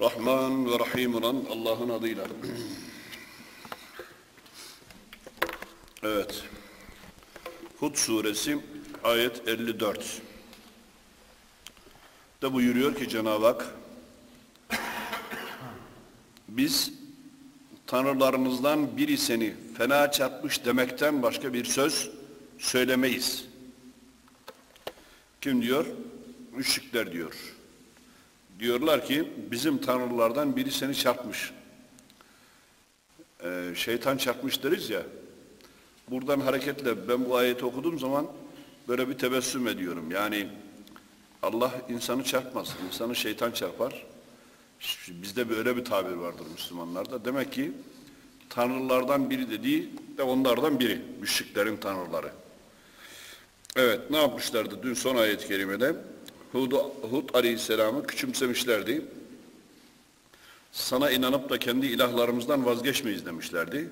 Rahman ve Rahim olan Allah'ın adıyla. Evet. Hud suresi ayet 54. De buyuruyor ki Cenab-ı Hak biz tanrılarınızdan biri seni fena çarpmış demekten başka bir söz söylemeyiz. Kim diyor? Müşrikler diyor. Diyorlar ki bizim tanrılardan biri seni çarpmış. Ee, şeytan çarpmış deriz ya. Buradan hareketle ben bu ayeti okuduğum zaman böyle bir tebessüm ediyorum. Yani Allah insanı çarpmaz. İnsanı şeytan çarpar. Bizde böyle bir tabir vardır Müslümanlarda. Demek ki tanrılardan biri dediği de onlardan biri. Müşriklerin tanrıları. Evet ne yapmışlardı dün son ayet-i kerimede? Hud, Hud aleyhisselamı küçümsemişlerdi. Sana inanıp da kendi ilahlarımızdan vazgeçmeyiz demişlerdi.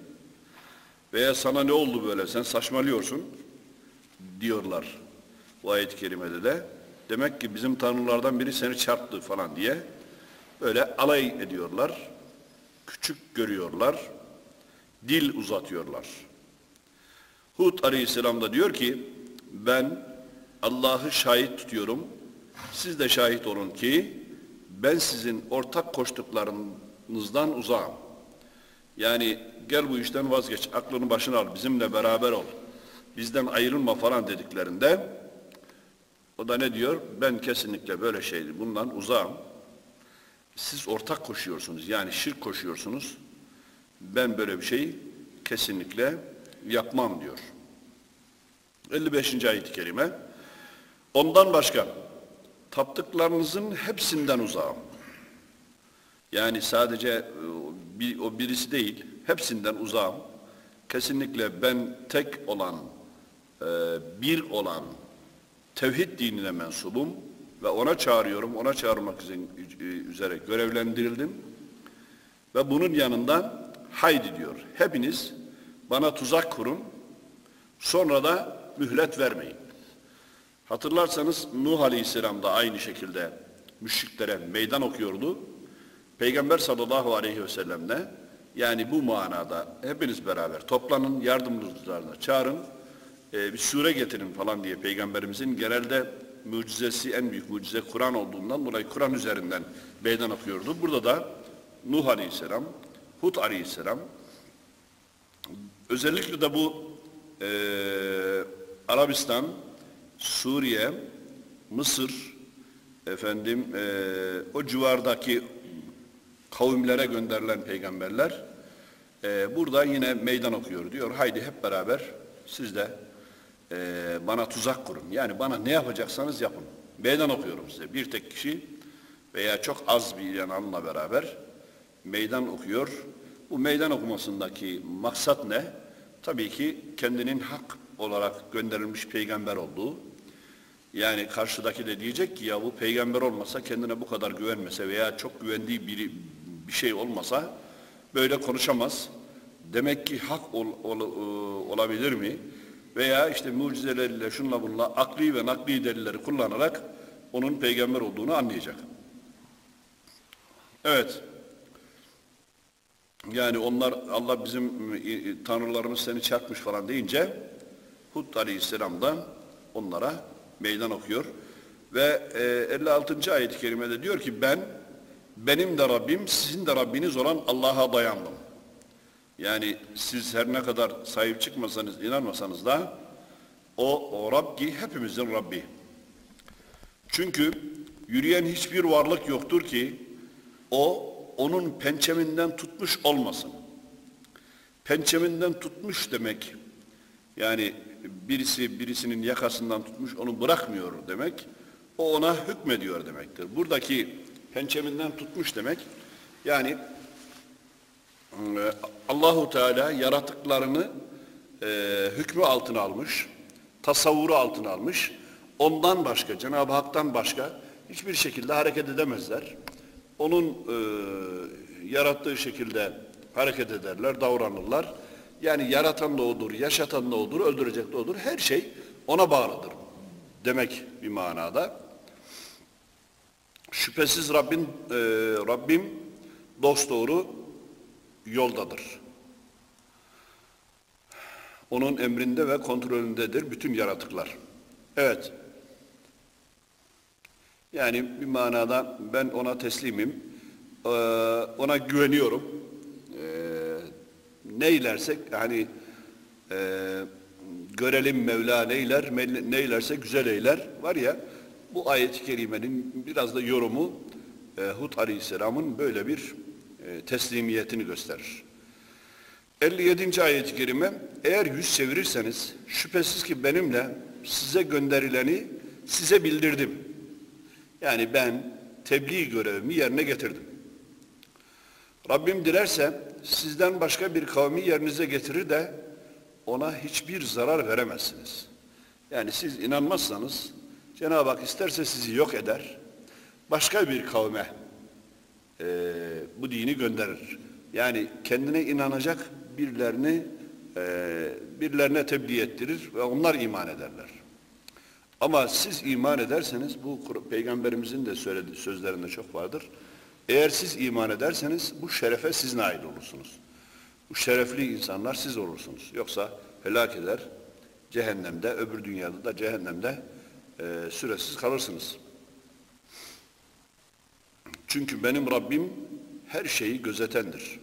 Veya sana ne oldu böyle sen saçmalıyorsun diyorlar bu ayet-i kerimede de. Demek ki bizim tanrılardan biri seni çarptı falan diye böyle alay ediyorlar. Küçük görüyorlar. Dil uzatıyorlar. Hud aleyhisselam da diyor ki ben Allah'ı şahit tutuyorum. Siz de şahit olun ki ben sizin ortak koştuklarınızdan uzağım. Yani gel bu işten vazgeç, aklını başına al, bizimle beraber ol. Bizden ayrılma falan dediklerinde o da ne diyor? Ben kesinlikle böyle şey, bundan uzağım. Siz ortak koşuyorsunuz, yani şirk koşuyorsunuz. Ben böyle bir şey kesinlikle yapmam diyor. 55. ayet-i kerime. Ondan başka taptıklarınızın hepsinden uzağım. Yani sadece bir, o birisi değil, hepsinden uzağım. Kesinlikle ben tek olan, e, bir olan tevhid dinine mensubum ve ona çağırıyorum, ona çağırmak üzere görevlendirildim. Ve bunun yanında haydi diyor, hepiniz bana tuzak kurun, sonra da mühlet vermeyin. Hatırlarsanız Nuh Aleyhisselam da aynı şekilde müşriklere meydan okuyordu. Peygamber sallallahu aleyhi ve sellemle yani bu manada hepiniz beraber toplanın, yardımcılarına çağırın, e, bir sure getirin falan diye Peygamberimizin genelde mucizesi, en büyük mucize Kur'an olduğundan dolayı Kur'an üzerinden meydan okuyordu. Burada da Nuh Aleyhisselam, Hud Aleyhisselam, özellikle de bu e, Arabistan, Suriye, Mısır, efendim e, o civardaki kavimlere gönderilen peygamberler e, burada yine meydan okuyor diyor. Haydi hep beraber siz de e, bana tuzak kurun. Yani bana ne yapacaksanız yapın. Meydan okuyorum size. Bir tek kişi veya çok az bir yananla beraber meydan okuyor. Bu meydan okumasındaki maksat ne? Tabii ki kendinin hak olarak gönderilmiş peygamber olduğu. Yani karşıdaki de diyecek ki ya bu peygamber olmasa kendine bu kadar güvenmese veya çok güvendiği biri bir şey olmasa böyle konuşamaz. Demek ki hak ol, ol, olabilir mi? Veya işte mucizeleriyle şunla bunla akli ve nakli delilleri kullanarak onun peygamber olduğunu anlayacak. Evet. Yani onlar Allah bizim tanrılarımız seni çarpmış falan deyince Hud aleyhisselam onlara meydan okuyor. Ve e, 56. ayet-i kerimede diyor ki ben benim de Rabbim sizin de Rabbiniz olan Allah'a dayandım. Yani siz her ne kadar sahip çıkmasanız, inanmasanız da o, o Rab ki hepimizin Rabbi. Çünkü yürüyen hiçbir varlık yoktur ki o onun pençeminden tutmuş olmasın. Pençeminden tutmuş demek yani birisi birisinin yakasından tutmuş onu bırakmıyor demek. O ona hükmediyor demektir. Buradaki pençeminden tutmuş demek. Yani e, Allahu Teala yaratıklarını e, hükmü altına almış, tasavvuru altına almış. Ondan başka, Cenab-ı Hak'tan başka hiçbir şekilde hareket edemezler. Onun e, yarattığı şekilde hareket ederler, davranırlar. Yani yaratan da odur, yaşatan da odur, öldürecek de odur. Her şey ona bağlıdır demek bir manada. Şüphesiz Rabbin, e, Rabbim dosdoğru yoldadır. Onun emrinde ve kontrolündedir bütün yaratıklar. Evet. Yani bir manada ben ona teslimim. Ee, ona güveniyorum. Neylersek hani e, görelim Mevla neyler, neylerse güzel eyler var ya bu ayet-i kerimenin biraz da yorumu e, Hud Aleyhisselam'ın böyle bir e, teslimiyetini gösterir. 57. ayet-i kerime eğer yüz çevirirseniz şüphesiz ki benimle size gönderileni size bildirdim. Yani ben tebliğ görevimi yerine getirdim. Rabbim dilerse sizden başka bir kavmi yerinize getirir de ona hiçbir zarar veremezsiniz. Yani siz inanmazsanız Cenab-ı Hak isterse sizi yok eder, başka bir kavme e, bu dini gönderir. Yani kendine inanacak birilerini e, birilerine tebliğ ettirir ve onlar iman ederler. Ama siz iman ederseniz, bu peygamberimizin de söylediği sözlerinde çok vardır. Eğer siz iman ederseniz bu şerefe siz nail olursunuz. Bu şerefli insanlar siz olursunuz. Yoksa helak eder, cehennemde, öbür dünyada da cehennemde e, süresiz kalırsınız. Çünkü benim Rabbim her şeyi gözetendir.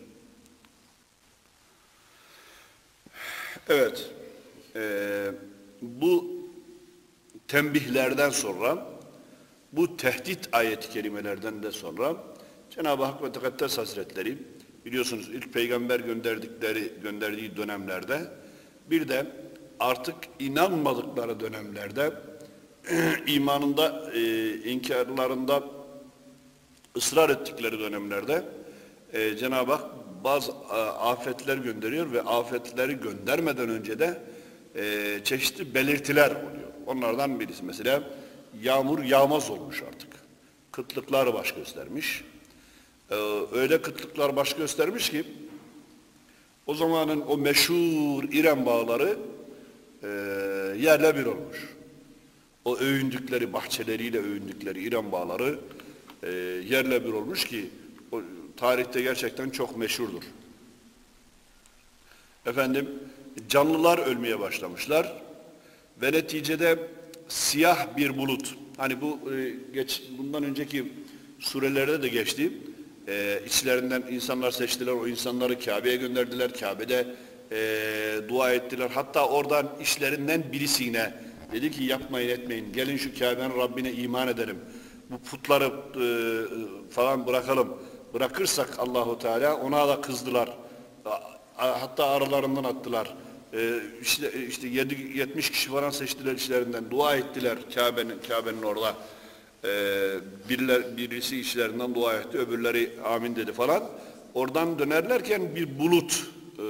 Evet, e, bu tembihlerden sonra, bu tehdit ayet-i kerimelerden de sonra Cenab-ı Hak ve Tekaddes Hazretleri biliyorsunuz ilk peygamber gönderdikleri gönderdiği dönemlerde bir de artık inanmadıkları dönemlerde imanında e, inkarlarında ısrar ettikleri dönemlerde e, Cenab-ı Hak bazı afetler gönderiyor ve afetleri göndermeden önce de e, çeşitli belirtiler oluyor. Onlardan birisi mesela yağmur yağmaz olmuş artık. Kıtlıklar baş göstermiş. Ee, öyle kıtlıklar baş göstermiş ki o zamanın o meşhur İrem bağları e, yerle bir olmuş. O övündükleri, bahçeleriyle övündükleri İrem bağları e, yerle bir olmuş ki o, tarihte gerçekten çok meşhurdur. Efendim canlılar ölmeye başlamışlar ve neticede siyah bir bulut. Hani bu e, geç bundan önceki surelerde de geçti. E, içlerinden insanlar seçtiler, o insanları Kabe'ye gönderdiler. Kabe'de e, dua ettiler. Hatta oradan işlerinden birisine dedi ki yapmayın etmeyin. Gelin şu Kabe'nin Rabbine iman edelim. Bu putları e, falan bırakalım. Bırakırsak Allahu Teala ona da kızdılar. Hatta aralarından attılar. Ee, işte, işte 70 kişi falan seçtiler işlerinden. Dua ettiler Kabe'nin Kabe'nin orada. Ee, biriler, birisi işlerinden dua etti. Öbürleri amin dedi falan. Oradan dönerlerken bir bulut e,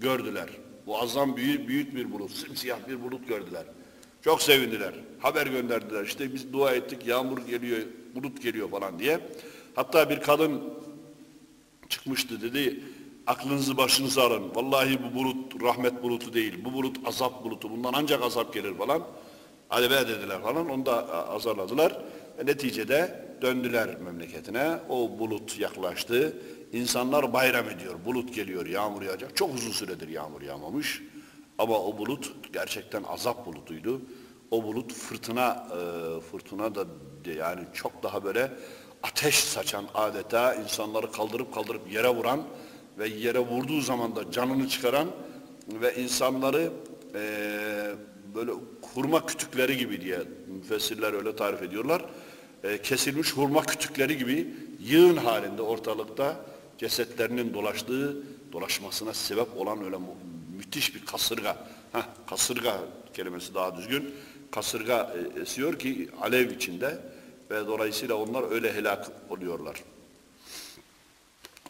gördüler. Muazzam büyük, büyük bir bulut. Simsiyah bir bulut gördüler. Çok sevindiler. Haber gönderdiler. İşte biz dua ettik. Yağmur geliyor, bulut geliyor falan diye. Hatta bir kadın çıkmıştı dedi Aklınızı başınıza alın. Vallahi bu bulut rahmet bulutu değil. Bu bulut azap bulutu. Bundan ancak azap gelir falan. Hadi dediler falan. Onu da azarladılar. E, neticede döndüler memleketine. O bulut yaklaştı. İnsanlar bayram ediyor. Bulut geliyor, yağmur yağacak. Çok uzun süredir yağmur yağmamış. Ama o bulut gerçekten azap bulutuydu. O bulut fırtına, e, fırtına da yani çok daha böyle ateş saçan adeta insanları kaldırıp kaldırıp yere vuran ve yere vurduğu zaman da canını çıkaran ve insanları e, böyle hurma kütükleri gibi diye müfessirler öyle tarif ediyorlar. E, kesilmiş hurma kütükleri gibi yığın halinde ortalıkta cesetlerinin dolaştığı, dolaşmasına sebep olan öyle mü müthiş bir kasırga. Heh, kasırga kelimesi daha düzgün. Kasırga e, esiyor ki alev içinde ve dolayısıyla onlar öyle helak oluyorlar.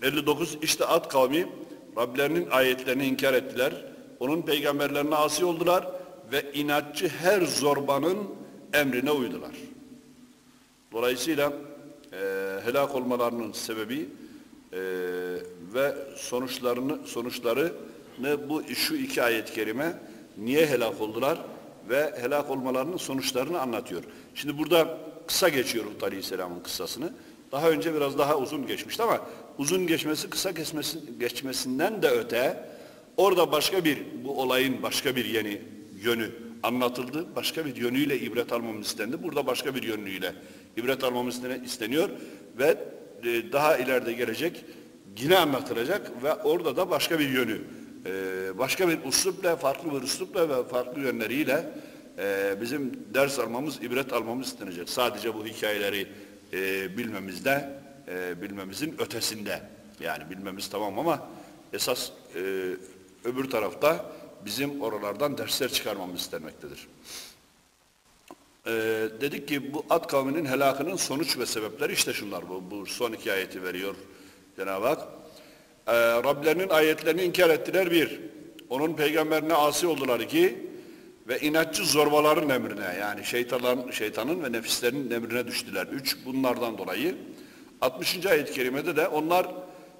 59 işte Ad kavmi Rablerinin ayetlerini inkar ettiler. Onun peygamberlerine asi oldular ve inatçı her zorbanın emrine uydular. Dolayısıyla e, helak olmalarının sebebi e, ve sonuçlarını sonuçlarını bu şu iki ayet-i kerime niye helak oldular ve helak olmalarının sonuçlarını anlatıyor. Şimdi burada kısa geçiyor Hud Aleyhisselam'ın kıssasını. Daha önce biraz daha uzun geçmişti ama uzun geçmesi kısa geçmesi, geçmesinden de öte orada başka bir bu olayın başka bir yeni yönü anlatıldı. Başka bir yönüyle ibret almamız istendi. Burada başka bir yönüyle ibret almamız isteniyor ve e, daha ileride gelecek yine anlatılacak ve orada da başka bir yönü e, başka bir uslupla, farklı bir uslupla ve farklı yönleriyle e, bizim ders almamız, ibret almamız istenecek. Sadece bu hikayeleri bilmemizde, bilmemizin ötesinde. Yani bilmemiz tamam ama esas öbür tarafta bizim oralardan dersler çıkarmamız istenmektedir. Ee, dedik ki bu Ad kavminin helakının sonuç ve sebepleri işte şunlar. Bu, bu son iki ayeti veriyor Cenab-ı Hak. Ee, Rablerinin ayetlerini inkar ettiler bir. Onun peygamberine asi oldular iki. Ve inatçı zorbaların emrine yani şeytanların, şeytanın ve nefislerin emrine düştüler. Üç bunlardan dolayı. 60. ayet-i kerimede de onlar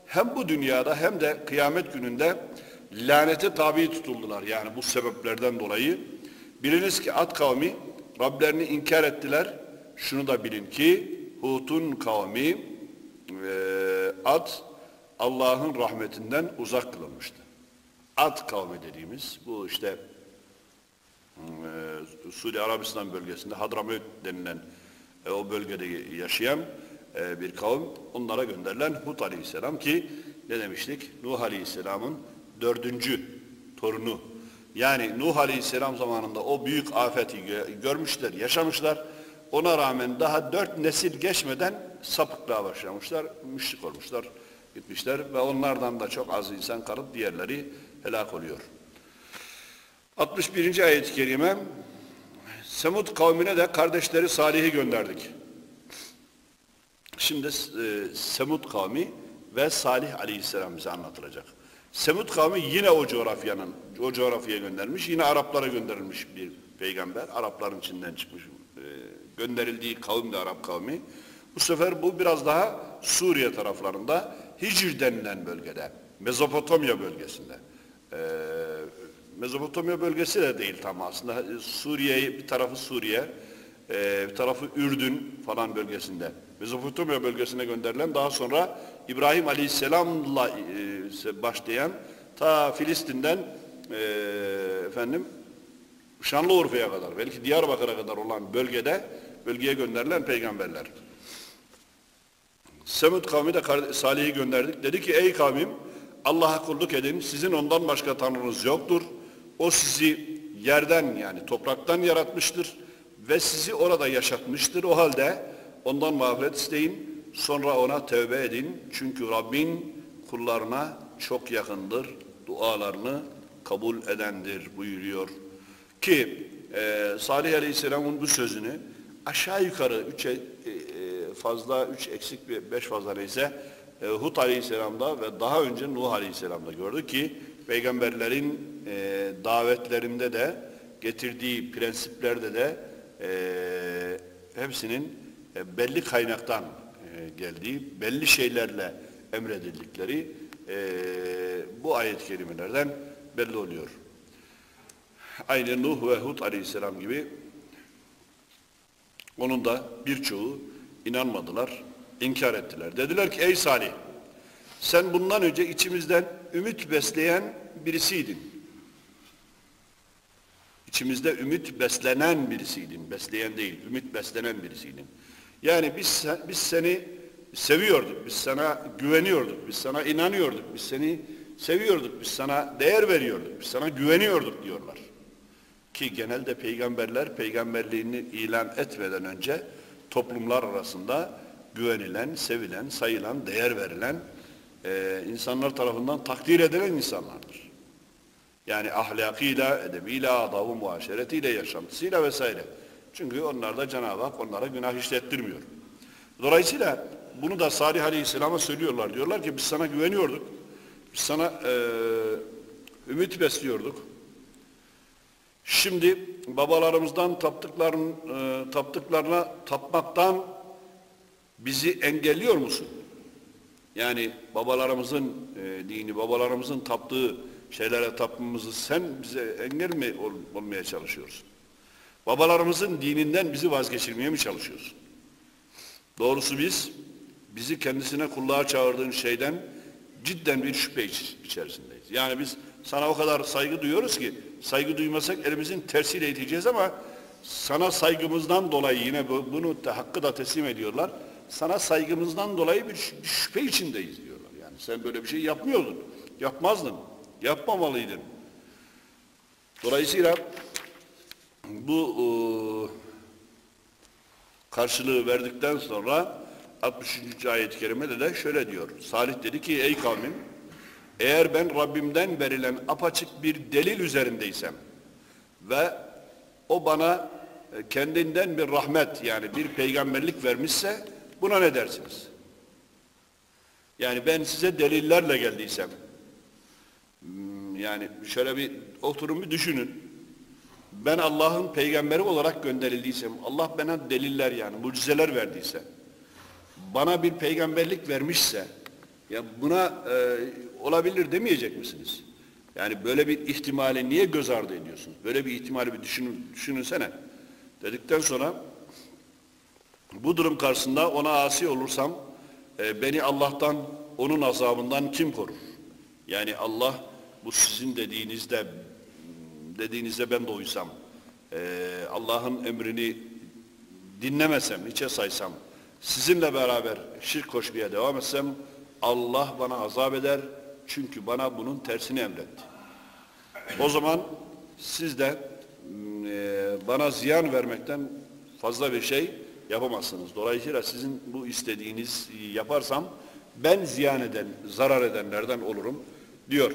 hem bu dünyada hem de kıyamet gününde lanete tabi tutuldular. Yani bu sebeplerden dolayı. Biliniz ki Ad kavmi Rablerini inkar ettiler. Şunu da bilin ki Hud'un kavmi e, Ad Allah'ın rahmetinden uzak kılınmıştı. Ad kavmi dediğimiz bu işte e, Suudi Arabistan bölgesinde Hadramut denilen e, o bölgede yaşayan e, bir kavim onlara gönderilen Hud Aleyhisselam ki ne demiştik? Nuh Aleyhisselam'ın dördüncü torunu yani Nuh Aleyhisselam zamanında o büyük afeti görmüşler, yaşamışlar. Ona rağmen daha dört nesil geçmeden sapıklığa başlamışlar, müşrik olmuşlar, gitmişler ve onlardan da çok az insan kalıp diğerleri helak oluyor. 61. ayet-i kerime Semud kavmine de kardeşleri Salih'i gönderdik. Şimdi e, Semud kavmi ve Salih aleyhisselam bize anlatılacak. Semud kavmi yine o coğrafyanın, o coğrafyaya göndermiş. Yine Araplara gönderilmiş bir peygamber. Arapların içinden çıkmış. E, gönderildiği kavim de Arap kavmi. Bu sefer bu biraz daha Suriye taraflarında Hicr denilen bölgede. Mezopotamya bölgesinde. E, Mezopotamya bölgesi de değil tam aslında. Suriye'yi bir tarafı Suriye, e, bir tarafı Ürdün falan bölgesinde. Mezopotamya bölgesine gönderilen daha sonra İbrahim Aleyhisselam'la e, başlayan ta Filistin'den e, efendim Şanlıurfa'ya kadar belki Diyarbakır'a kadar olan bölgede bölgeye gönderilen peygamberler. Semud kavmi de Salih'i gönderdik. Dedi ki ey kavmim Allah'a kulluk edin. Sizin ondan başka tanrınız yoktur. O sizi yerden yani topraktan yaratmıştır ve sizi orada yaşatmıştır. O halde ondan mağfiret isteyin. Sonra ona tövbe edin. Çünkü Rabbin kullarına çok yakındır. Dualarını kabul edendir buyuruyor. Ki e, Salih Aleyhisselam'ın bu sözünü aşağı yukarı üç e, e fazla, üç eksik, beş fazla neyse e, Hud Aleyhisselam'da ve daha önce Nuh Aleyhisselam'da gördük ki peygamberlerin e, davetlerinde de getirdiği prensiplerde de e, hepsinin e, belli kaynaktan e, geldiği, belli şeylerle emredildikleri e, bu ayet-i kerimelerden belli oluyor. Aynı Nuh ve Hud aleyhisselam gibi onun da birçoğu inanmadılar, inkar ettiler. Dediler ki ey Salih sen bundan önce içimizden ümit besleyen birisiydin. İçimizde ümit beslenen birisiydin. Besleyen değil, ümit beslenen birisiydin. Yani biz, biz seni seviyorduk, biz sana güveniyorduk, biz sana inanıyorduk, biz seni seviyorduk, biz sana değer veriyorduk, biz sana güveniyorduk diyorlar. Ki genelde peygamberler peygamberliğini ilan etmeden önce toplumlar arasında güvenilen, sevilen, sayılan, değer verilen e, insanlar tarafından takdir edilen insanlardır. Yani ahlakıyla, edebiyle, adabı, muaşeretiyle, yaşantısıyla vesaire. Çünkü onlarda Cenab-ı Hak onlara günah işlettirmiyor. Dolayısıyla bunu da Salih Aleyhisselam'a söylüyorlar. Diyorlar ki biz sana güveniyorduk. Biz sana e, ümit besliyorduk. Şimdi babalarımızdan taptıkların, e, taptıklarına tapmaktan bizi engelliyor musun? Yani babalarımızın e, dini, babalarımızın taptığı şeylere tapmamızı sen bize engel mi ol, olmaya çalışıyorsun? Babalarımızın dininden bizi vazgeçirmeye mi çalışıyorsun? Doğrusu biz bizi kendisine kulluğa çağırdığın şeyden cidden bir şüphe iç- içerisindeyiz. Yani biz sana o kadar saygı duyuyoruz ki saygı duymasak elimizin tersiyle iteceğiz ama sana saygımızdan dolayı yine bu- bunu da, hakkı da teslim ediyorlar. Sana saygımızdan dolayı bir şüphe içindeyiz diyorlar. Yani sen böyle bir şey yapmıyordun. Yapmazdın. Yapmamalıydın. Dolayısıyla bu e, karşılığı verdikten sonra 63. ayet-i kerimede de şöyle diyor. Salih dedi ki ey kavmim eğer ben Rabbimden verilen apaçık bir delil üzerindeysem ve o bana e, kendinden bir rahmet yani bir peygamberlik vermişse buna ne dersiniz? Yani ben size delillerle geldiysem yani şöyle bir oturun bir düşünün. Ben Allah'ın peygamberi olarak gönderildiysem, Allah bana deliller yani mucizeler verdiyse, bana bir peygamberlik vermişse, ya buna e, olabilir demeyecek misiniz? Yani böyle bir ihtimali niye göz ardı ediyorsunuz? Böyle bir ihtimali bir düşünün, düşününsene. Dedikten sonra bu durum karşısında ona asi olursam e, beni Allah'tan, onun azabından kim korur? Yani Allah bu sizin dediğinizde dediğinizde ben de uysam, e, Allah'ın emrini dinlemesem, hiçe saysam, sizinle beraber şirk koşmaya devam etsem, Allah bana azap eder çünkü bana bunun tersini emretti. O zaman siz de e, bana ziyan vermekten fazla bir şey yapamazsınız. Dolayısıyla sizin bu istediğiniz yaparsam ben ziyan eden, zarar edenlerden olurum diyor.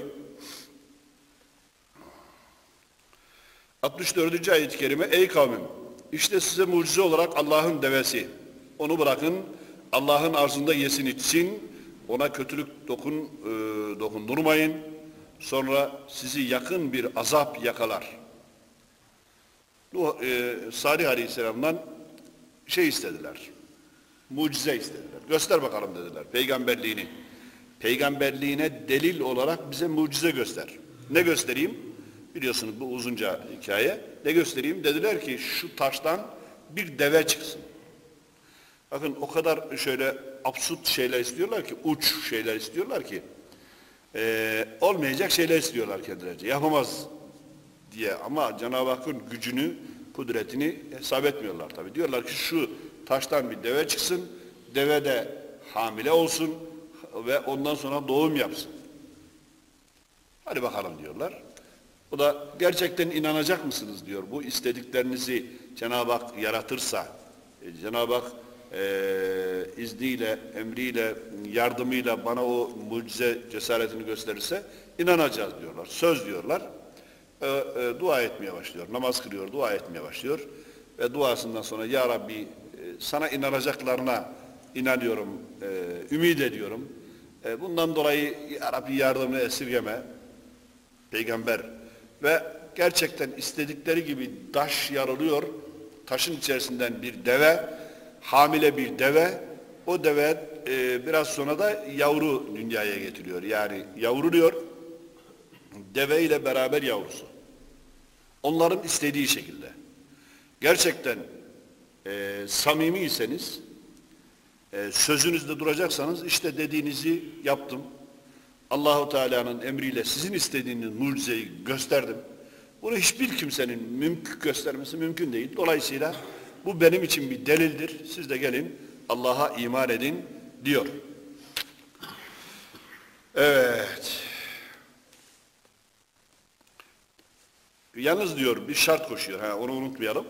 64. ayet-i kerime Ey kavmim işte size mucize olarak Allah'ın devesi. Onu bırakın Allah'ın arzında yesin içsin. Ona kötülük dokun, e, dokundurmayın. Sonra sizi yakın bir azap yakalar. Nuh, e, Salih Aleyhisselam'dan şey istediler. Mucize istediler. Göster bakalım dediler peygamberliğini. Peygamberliğine delil olarak bize mucize göster. Ne göstereyim? Biliyorsunuz bu uzunca hikaye. Ne göstereyim? Dediler ki şu taştan bir deve çıksın. Bakın o kadar şöyle absürt şeyler istiyorlar ki, uç şeyler istiyorlar ki, e, olmayacak şeyler istiyorlar kendilerince. Yapamaz diye ama Cenab-ı Hakk'ın gücünü, kudretini hesap etmiyorlar tabi. Diyorlar ki şu taştan bir deve çıksın, deve de hamile olsun ve ondan sonra doğum yapsın. Hadi bakalım diyorlar. O da gerçekten inanacak mısınız diyor. Bu istediklerinizi Cenab-ı Hak yaratırsa, e, Cenab-ı Hak e, izniyle, emriyle, yardımıyla bana o mucize cesaretini gösterirse inanacağız diyorlar. Söz diyorlar. E, e, dua etmeye başlıyor. Namaz kılıyor, dua etmeye başlıyor. Ve duasından sonra Ya Rabbi e, sana inanacaklarına inanıyorum, e, ümit ediyorum. E, bundan dolayı Ya Rabbi yardımını esirgeme. Peygamber ve gerçekten istedikleri gibi taş yarılıyor. Taşın içerisinden bir deve, hamile bir deve. O deve e, biraz sonra da yavru dünyaya getiriyor. Yani yavruluyor. Deve ile beraber yavrusu. Onların istediği şekilde. Gerçekten e, samimiyseniz, e, sözünüzde duracaksanız işte dediğinizi yaptım. Allahu Teala'nın emriyle sizin istediğiniz mucizeyi gösterdim. Bunu hiçbir kimsenin mümkün göstermesi mümkün değil. Dolayısıyla bu benim için bir delildir. Siz de gelin Allah'a iman edin diyor. Evet. Yalnız diyor bir şart koşuyor. Ha, onu unutmayalım.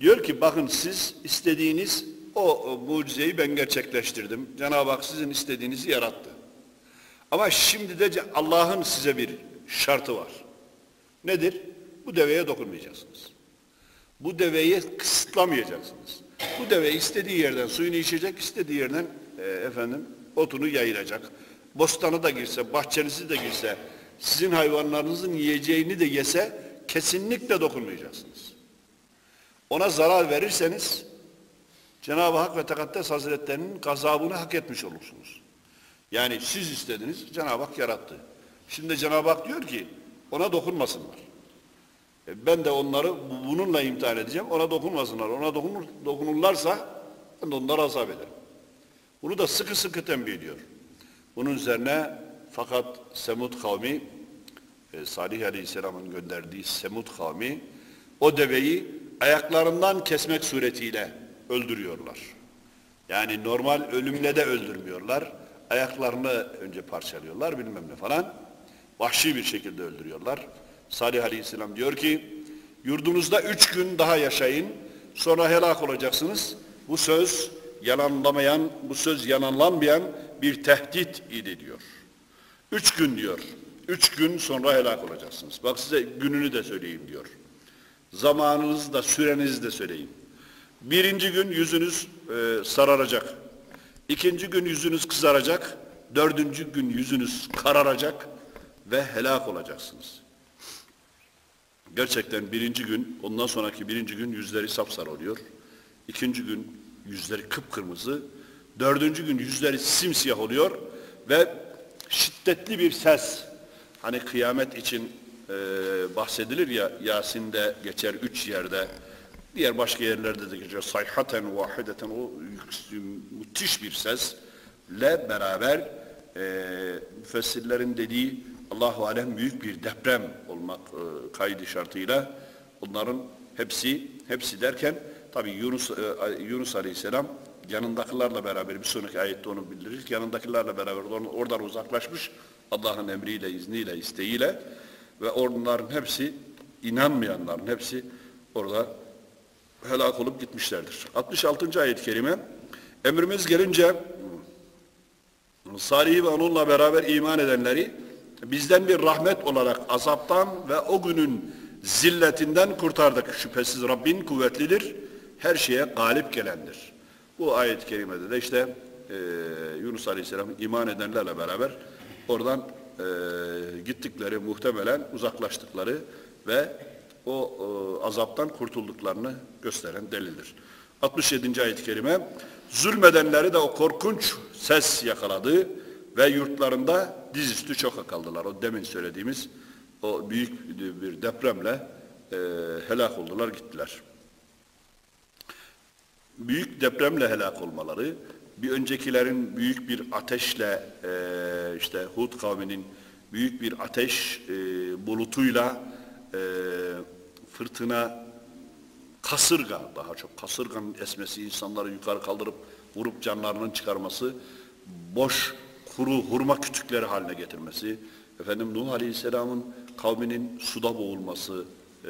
Diyor ki bakın siz istediğiniz o, o mucizeyi ben gerçekleştirdim. Cenab-ı Hak sizin istediğinizi yarattı. Ama şimdi de Allah'ın size bir şartı var. Nedir? Bu deveye dokunmayacaksınız. Bu deveyi kısıtlamayacaksınız. Bu deve istediği yerden suyunu içecek, istediği yerden e, efendim otunu yayılacak. Bostanı da girse, bahçenizi de girse, sizin hayvanlarınızın yiyeceğini de yese kesinlikle dokunmayacaksınız. Ona zarar verirseniz Cenab-ı Hak ve Tekaddes Hazretlerinin gazabını hak etmiş olursunuz. Yani siz istediniz, Cenab-ı Hak yarattı. Şimdi Cenab-ı Hak diyor ki ona dokunmasınlar. E ben de onları bununla imtihan edeceğim. Ona dokunmasınlar. Ona dokunur, dokunurlarsa Ben de onları azap ederim. Bunu da sıkı sıkı tembih ediyor. Bunun üzerine fakat Semud kavmi e, Salih Aleyhisselam'ın gönderdiği Semud kavmi o deveyi ayaklarından kesmek suretiyle öldürüyorlar. Yani normal ölümle de öldürmüyorlar. Ayaklarını önce parçalıyorlar bilmem ne falan. Vahşi bir şekilde öldürüyorlar. Salih Aleyhisselam diyor ki yurdunuzda üç gün daha yaşayın sonra helak olacaksınız. Bu söz yalanlamayan, bu söz yalanlanmayan bir tehdit idi diyor. Üç gün diyor. Üç gün sonra helak olacaksınız. Bak size gününü de söyleyeyim diyor. Zamanınızı da sürenizi de söyleyeyim. Birinci gün yüzünüz e, sararacak. İkinci gün yüzünüz kızaracak. Dördüncü gün yüzünüz kararacak ve helak olacaksınız. Gerçekten birinci gün, ondan sonraki birinci gün yüzleri sapsarı oluyor. İkinci gün yüzleri kıpkırmızı. Dördüncü gün yüzleri simsiyah oluyor ve şiddetli bir ses. Hani kıyamet için e, bahsedilir ya Yasin'de geçer üç yerde. Diğer başka yerlerde de geçer. Sayhaten vahideten o müthiş bir sesle beraber e, müfessirlerin dediği Allahu alem büyük bir deprem olmak e, kaydı şartıyla onların hepsi hepsi derken tabi Yunus e, Yunus Aleyhisselam yanındakilerle beraber bir sonraki ayette onu bildirir. Yanındakilerle beraber oradan uzaklaşmış Allah'ın emriyle, izniyle, isteğiyle ve onların hepsi inanmayanların hepsi orada helak olup gitmişlerdir. 66. ayet-i kerime emrimiz gelince Salih ve onunla beraber iman edenleri bizden bir rahmet olarak azaptan ve o günün zilletinden kurtardık. Şüphesiz Rabbin kuvvetlidir, her şeye galip gelendir. Bu ayet-i kerimede de işte e, Yunus Aleyhisselam iman edenlerle beraber oradan e, gittikleri muhtemelen uzaklaştıkları ve o e, azaptan kurtulduklarını gösteren delildir. 67. ayet-i kerime zulmedenleri de o korkunç ses yakaladı ve yurtlarında dizüstü çok kaldılar. O demin söylediğimiz o büyük bir depremle e, helak oldular gittiler. Büyük depremle helak olmaları, bir öncekilerin büyük bir ateşle e, işte Hud kavminin büyük bir ateş e, bulutuyla e, fırtına kasırga daha çok kasırganın esmesi insanları yukarı kaldırıp vurup canlarının çıkarması boş kuru hurma kütükleri haline getirmesi efendim Nuh Aleyhisselam'ın kavminin suda boğulması e,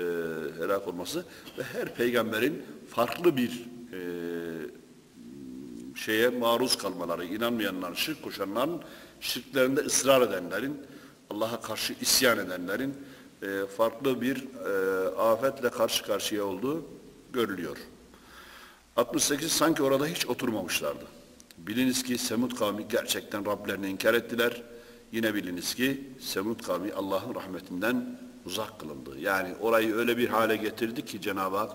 helak olması ve her peygamberin farklı bir e, şeye maruz kalmaları, inanmayanların, şirk koşanların, şirklerinde ısrar edenlerin, Allah'a karşı isyan edenlerin e, farklı bir e, afetle karşı karşıya olduğu görülüyor. 68 sanki orada hiç oturmamışlardı. Biliniz ki Semud kavmi gerçekten Rablerini inkar ettiler. Yine biliniz ki Semud kavmi Allah'ın rahmetinden uzak kılındı. Yani orayı öyle bir hale getirdi ki Cenab-ı Hak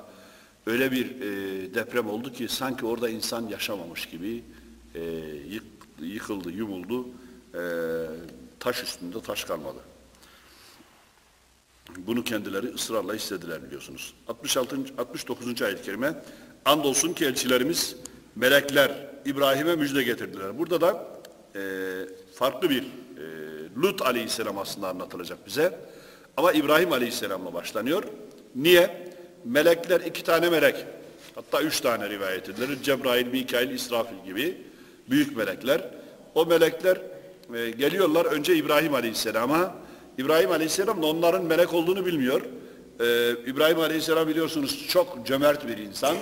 öyle bir e, deprem oldu ki sanki orada insan yaşamamış gibi e, yık, yıkıldı, yumuldu. E, taş üstünde taş kalmadı. Bunu kendileri ısrarla istediler biliyorsunuz. 66. 69. ayet-i kerime Andolsun ki elçilerimiz melekler İbrahim'e müjde getirdiler. Burada da e, farklı bir e, Lut aleyhisselam aslında anlatılacak bize. Ama İbrahim aleyhisselamla başlanıyor. Niye? Melekler iki tane melek. Hatta üç tane rivayet edilir. Cebrail, Mikail, İsrafil gibi büyük melekler. O melekler e, geliyorlar önce İbrahim aleyhisselama. İbrahim aleyhisselam da onların melek olduğunu bilmiyor. Ee, İbrahim aleyhisselam biliyorsunuz çok cömert bir insan.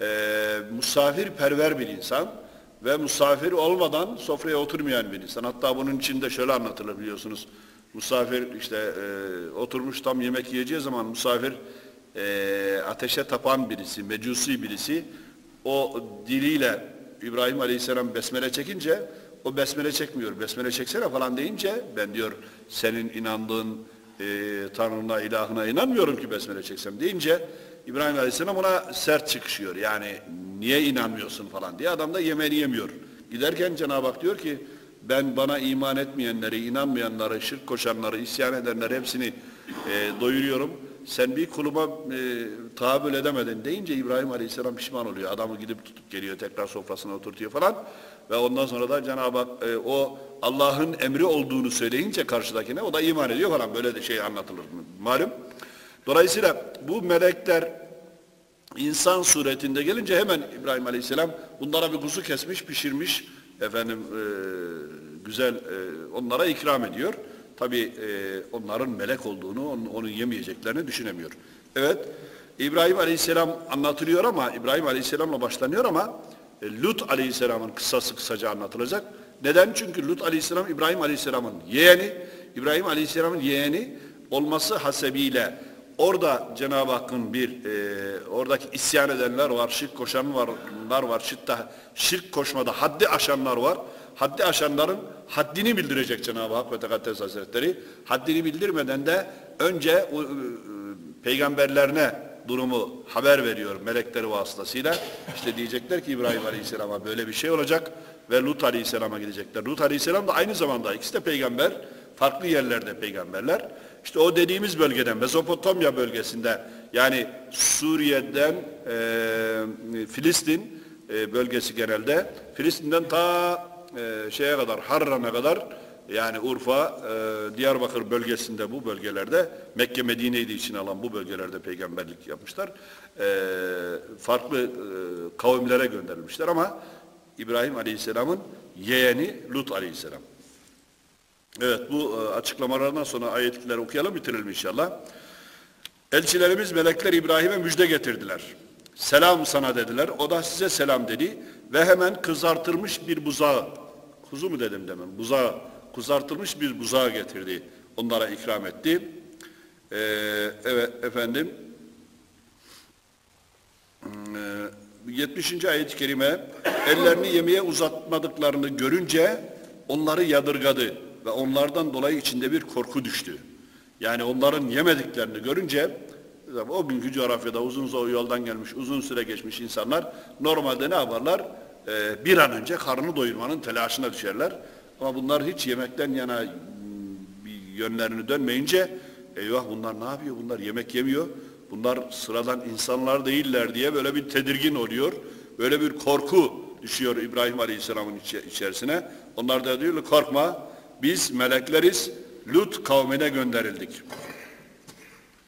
Ee, misafirperver bir insan. Ve misafir olmadan sofraya oturmayan bir insan. Hatta bunun içinde şöyle anlatılır biliyorsunuz. Misafir işte e, oturmuş tam yemek yiyeceği zaman misafir e, ateşe tapan birisi, mecusi birisi o diliyle İbrahim Aleyhisselam besmele çekince o besmele çekmiyor. Besmele çeksene falan deyince ben diyor senin inandığın e, Tanrına, ilahına inanmıyorum ki besmele çeksem deyince İbrahim Aleyhisselam ona sert çıkışıyor. Yani niye inanmıyorsun falan diye adam da yemeğini yemiyor. Giderken Cenab-ı Hak diyor ki ben bana iman etmeyenleri, inanmayanları, şirk koşanları, isyan edenleri hepsini e, doyuruyorum. Sen bir kuluma e, tahammül edemedin deyince İbrahim Aleyhisselam pişman oluyor. Adamı gidip tutup geliyor tekrar sofrasına oturtuyor falan. Ve ondan sonra da Cenab-ı Hak e, o Allah'ın emri olduğunu söyleyince karşıdakine o da iman ediyor falan. Böyle de şey anlatılır malum. Dolayısıyla bu melekler insan suretinde gelince hemen İbrahim Aleyhisselam bunlara bir kuzu kesmiş, pişirmiş, efendim e, güzel e, onlara ikram ediyor. Tabi e, onların melek olduğunu, onu, onu yemeyeceklerini düşünemiyor. Evet, İbrahim Aleyhisselam anlatılıyor ama, İbrahim Aleyhisselam'la başlanıyor ama e, Lut Aleyhisselam'ın kısası kısaca anlatılacak. Neden? Çünkü Lut Aleyhisselam İbrahim Aleyhisselam'ın yeğeni, İbrahim Aleyhisselam'ın yeğeni olması hasebiyle orada Cenab-ı Hakk'ın bir e, oradaki isyan edenler var, şirk koşanlar var, şirk koşmada haddi aşanlar var. Haddi aşanların haddini bildirecek Cenab-ı Hak ve Tekaddes Hazretleri. Haddini bildirmeden de önce e, peygamberlerine durumu haber veriyor melekleri vasıtasıyla. İşte diyecekler ki İbrahim Aleyhisselam'a böyle bir şey olacak ve Lut Aleyhisselam'a gidecekler. Lut Aleyhisselam da aynı zamanda ikisi de peygamber. Farklı yerlerde peygamberler. İşte o dediğimiz bölgeden Mezopotamya bölgesinde yani Suriye'den e, Filistin e, bölgesi genelde Filistin'den ta e, şeye kadar Harran'a kadar yani Urfa, e, Diyarbakır bölgesinde bu bölgelerde Mekke Medine'yi de içine alan bu bölgelerde peygamberlik yapmışlar. E, farklı e, kavimlere gönderilmişler ama İbrahim Aleyhisselam'ın yeğeni Lut Aleyhisselam. Evet bu e, açıklamalardan sonra ayetleri okuyalım bitirelim inşallah. Elçilerimiz melekler İbrahim'e müjde getirdiler. Selam sana dediler. O da size selam dedi. Ve hemen kızartılmış bir buzağı, kuzu mu dedim demin, buzağı, kızartılmış bir buzağı getirdi. Onlara ikram etti. Ee, evet efendim. Ee, 70. ayet-i kerime ellerini yemeğe uzatmadıklarını görünce onları yadırgadı ve onlardan dolayı içinde bir korku düştü. Yani onların yemediklerini görünce o günkü coğrafyada uzun yoldan gelmiş, uzun süre geçmiş insanlar normalde ne yaparlar? Ee, bir an önce karnını doyurmanın telaşına düşerler. Ama bunlar hiç yemekten yana bir yönlerini dönmeyince eyvah bunlar ne yapıyor? Bunlar yemek yemiyor. Bunlar sıradan insanlar değiller diye böyle bir tedirgin oluyor. Böyle bir korku düşüyor İbrahim Aleyhisselam'ın içerisine. Onlar da diyor korkma biz melekleriz Lut kavmine gönderildik.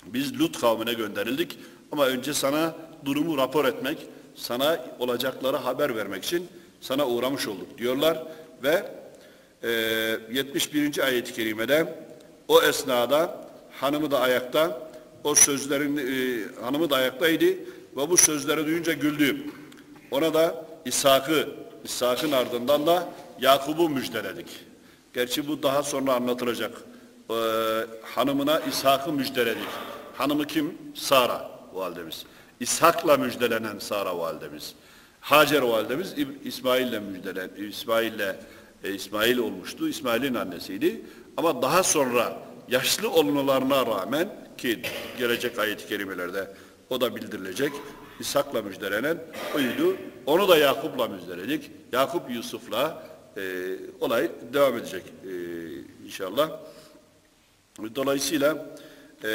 Biz Lut kavmine gönderildik ama önce sana durumu rapor etmek, sana olacakları haber vermek için sana uğramış olduk diyorlar ve e, 71. ayet-i kerimede o esnada hanımı da ayakta o sözlerin e, hanımı da ayaktaydı ve bu sözleri duyunca güldü. Ona da İshak'ı İshak'ın ardından da Yakub'u müjdeledik. Gerçi bu daha sonra anlatılacak. Ee, hanımına İshak'ı müjdeledik. Hanımı kim? Sara validemiz. İshak'la müjdelenen Sara validemiz. Hacer validemiz İsmail'le müjdelen, İsmail'le e, İsmail olmuştu. İsmail'in annesiydi. Ama daha sonra yaşlı olmalarına rağmen ki gelecek ayet-i kerimelerde o da bildirilecek. İshak'la müjdelenen oydu. Onu da Yakup'la müjdeledik. Yakup Yusuf'la e, olay devam edecek e, inşallah. Dolayısıyla e,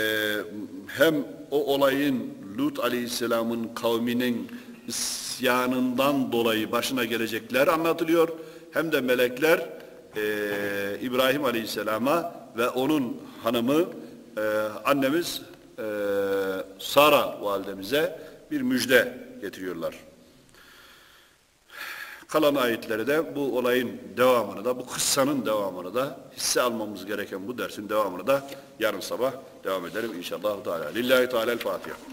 hem o olayın Lut Aleyhisselam'ın kavminin isyanından dolayı başına gelecekler anlatılıyor. Hem de melekler e, İbrahim Aleyhisselam'a ve onun hanımı e, annemiz e, Sara validemize bir müjde getiriyorlar. Kalan ayetleri de bu olayın devamını da, bu kıssanın devamını da, hisse almamız gereken bu dersin devamını da yarın sabah devam edelim inşallah. Lillahi Teala'l-Fatiha.